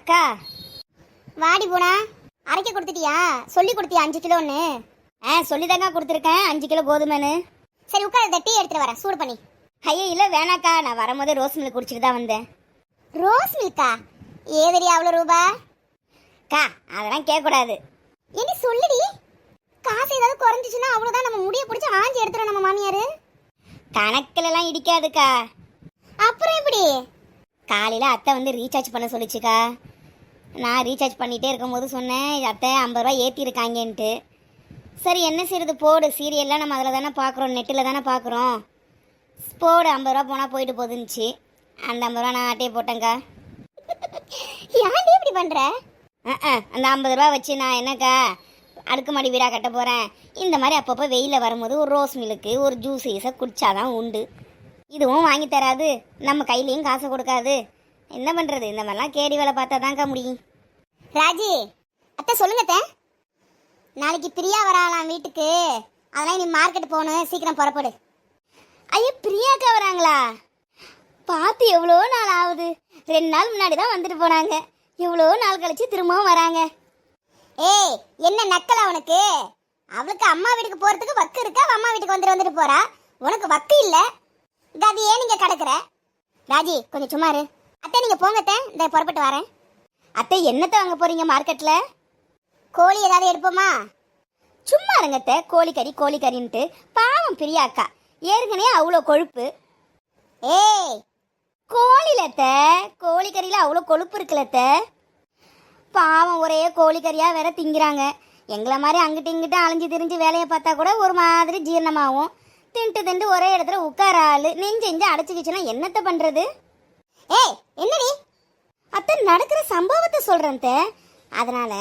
அக்கா. வாடி போனா அரைக்க கொடுத்துட்டியா? சொல்லி கொடுத்தியா அஞ்சு கிலோன்னு? ஆ சொல்லிதாங்க கொடுத்துருக்கேன். அஞ்சு கிலோ கோதுமைன்னு சரி உட்கார இந்த டீ எடுத்துட்டு வரேன். சூடு பண்ணி. ஐயோ இல்லை வேணாக்கா. நான் வரும்போதே ரோஸ் மில்க் குடிச்சிட்டு தான் வந்தேன். ரோஸ் மில்கா ஏதடி அவ்வளோ ரூபா? அக்கா அதெல்லாம் கேட்கக்கூடாது. என்ன சொல்லுடி. காசு ஏதாவது குறைஞ்சிச்சுன்னா அவ்வளோதான். நம்ம முடிய பிடிச்சி ஆஞ்சி எடுத்துரும் நம்ம மாமியார். கணக்கிலலாம் இடிக்காதுக்கா. அப்புறம் எப்படி? காலையில் அத்தை வந்து ரீசார்ஜ் பண்ண சொல்லிச்சுக்கா. நான் ரீசார்ஜ் பண்ணிகிட்டே இருக்கும்போது சொன்னேன் அத்தை ஐம்பது ரூபா ஏற்றிருக்காங்கன்ட்டு சரி என்ன செய்யறது போடு சீரியல்லாம் நம்ம அதில் தானே பார்க்குறோம் நெட்டில் தானே பார்க்குறோம் போடு ஐம்பது ரூபா போனால் போயிட்டு போதுன்னுச்சு. அந்த ஐம்பது ரூபா நான் ஆட்டையை போட்டேங்க்கா ஏன்டி இப்படி பண்ணுற அந்த ஐம்பது ரூபா வச்சு நான் என்னக்கா அடுக்குமாடி வீடாக கட்ட போகிறேன் இந்த மாதிரி அப்பப்போ வெயிலில் வரும்போது ஒரு ரோஸ் மில்க்கு ஒரு ஜூஸ் ஈஸை குடிச்சாதான் உண்டு. இதுவும் வாங்கி தராது. நம்ம கையிலையும் காசை கொடுக்காது. என்ன பண்ணுறது இந்த மாதிரிலாம் கேடி வேலை பார்த்தா தான்க்கா முடியும். ராஜி அத்தை சொல்லுங்க நாளைக்கு பிரியா வராளாம் வீட்டுக்கு. அதெல்லாம் நீ மார்க்கெட் போகணும். சீக்கிரம் புறப்படு. ஐயோ பிரியாக்கா வராங்களா? பார்த்து எவ்வளோ நாள் ஆகுது? ரெண்டு நாள் முன்னாடி தான் வந்துட்டு போனாங்க. எவ்வளோ நாள் கழிச்சு திரும்பவும் வராங்க. ஏய் என்ன நக்கலா உனக்கு? அவளுக்கு அம்மா வீட்டுக்கு போகிறதுக்கு வக்கு இருக்கா? அம்மா வீட்டுக்கு வந்துட்டு வந்துட்டு போகிறா உனக்கு வக்கு இல்லை. கதி நீங்கள் கிடக்குற? ராஜி கொஞ்சம் சும்மா இரு. அத்தை நீங்க போங்க அத்தை. இந்த புறப்பட்டு வரேன். அத்தை என்னத்தை வாங்க போறீங்க மார்க்கெட்டில் கோழி ஏதாவது எடுப்போமா? சும்மா இருங்கத்த கோழிக்கறி கோழிக்கறின்ட்டு பாவம் பிரியாக்கா ஏற்கனவே அவ்வளோ கொழுப்பு. ஏய் கோழிலத்த கோழிக்கறியில் அவ்வளோ கொழுப்பு இருக்குல்லத்த பாவம் ஒரே கோழிக்கறியாக வேற திங்கிறாங்க. எங்களை மாதிரி அங்கிட்டு இங்கிட்டு அலைஞ்சு திரிஞ்சு வேலையை பார்த்தா கூட ஒரு மாதிரி ஜீரணமாகும். தின்ட்டு தின்ட்டு ஒரே இடத்துல உட்கார ஆள். நெஞ்சு நெஞ்சு அடைச்சிக்கிச்சுன்னா என்னத்தை பண்ணுறது ஏய் என்னடி? அத்தை நடக்கிற சம்பவத்தை சொல்கிறேன் அதனால் அதனால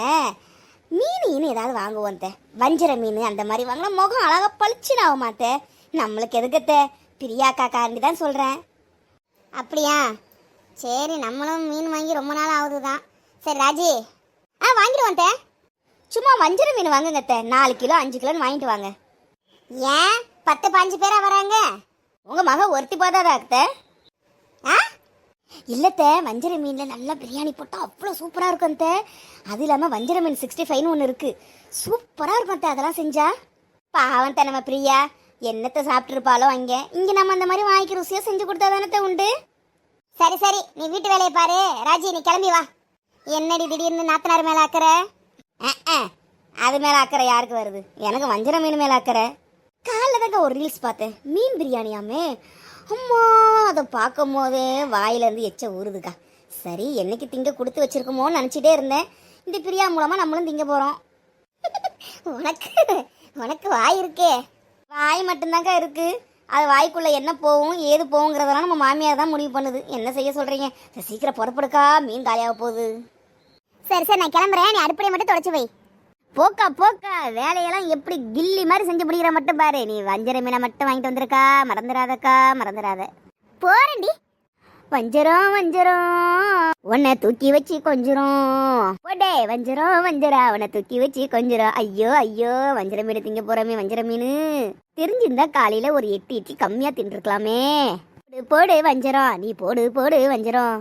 மீன் ஈனு ஏதாவது வாங்குவோம் வஞ்சிர மீன் அந்த மாதிரி வாங்கினா முகம் அழகாக பளிச்சுன்னு ஆகுமா நம்மளுக்கு எதுக்கத்த பிரியாக்கா காரண்டி தான் சொல்கிறேன் அப்படியா? சரி நம்மளும் மீன் வாங்கி ரொம்ப நாள் ஆகுதுதான். சரி ராஜி. ஆ வாங்கிடுவோம் சும்மா வஞ்சிர மீன் வாங்குங்கத்தை நாலு கிலோ அஞ்சு கிலோன்னு வாங்கிட்டு வாங்க. ஏன்? பத்து பாஞ்சு பேராக வராங்க? உங்கள் மக ஒருத்தி போதாதா அத்தை? ஆ? இல்லைத்த வஞ்சர மீனில் நல்லா பிரியாணி போட்டால் அவ்வளோ சூப்பராக இருக்கும் அத்தை. அது இல்லாமல் வஞ்சர மீன் சிக்ஸ்டி ஃபைவ்னு ஒன்று இருக்குது சூப்பராக இருக்கும் அத்தை அதெல்லாம் செஞ்சா. பாவம் தே நம்ம பிரியா. என்னத்தை சாப்பிட்ருப்பாளோ அங்கே. இங்கே நம்ம அந்த மாதிரி வாங்கிக்க ருசியாக செஞ்சு கொடுத்தா தானே உண்டு. சரி சரி நீ வீட்டு வேலையை பாரு. ராஜி நீ கிளம்பி வா. என்னடி திடீர்னு நாத்தனார் மேலே ஆக்குற அது மேலே அக்கறை யாருக்கு வருது? எனக்கு வஞ்சர மீன் மேலே அக்கறை. காலைல தாங்க ஒரு ரீல்ஸ் பார்த்தேன். மீன் பிரியாணியாமே. அம்மா அதை பார்க்கும் போதே வாயிலேருந்து எச்ச ஊறுதுக்கா. சரி என்னைக்கு திங்க கொடுத்து வச்சிருக்கோமோன்னு நினச்சிட்டே இருந்தேன். இந்த பிரியா மூலமாக நம்மளும் திங்க போகிறோம் உனக்கு உனக்கு வாய் இருக்கே. வாய் மட்டும்தாங்க இருக்கு. அது வாய்க்குள்ளே என்ன போகும் ஏது போகுங்கிறதெல்லாம் நம்ம மாமியார் தான் முடிவு பண்ணுது. என்ன செய்ய சொல்கிறீங்க சீக்கிரம் புறப்படுக்கா மீன் காலியாக போகுது. சரி சரி நான் கிளம்புறேன். நீ அடுப்படியை மட்டும் தொடச்சி வை. போக்கா போக்கா. வேலையெல்லாம் எப்படி கில்லி மாதிரி செஞ்சு முடிக்கிற மட்டும் பாரு. நீ வஞ்சர மீனை மட்டும் வாங்கிட்டு வந்திருக்கா. மறந்துடாதக்கா மறந்துடாத. போறண்டி வஞ்சரம் வஞ்சரம். உன்னை தூக்கி வச்சு கொஞ்சிரும் போடே வஞ்சரம் வஞ்சரா. உன்னை தூக்கி வச்சு கொஞ்சிரும் ஐயோ ஐயோ. வஞ்சர மீன் திங்க போறமே வஞ்சர மீன். தெரிஞ்சிருந்தா காலையில ஒரு எட்டு இட்லி கம்மியா தின்றுக்கலாமே போடு போடு வஞ்சரம். நீ போடு போடு வஞ்சரம்.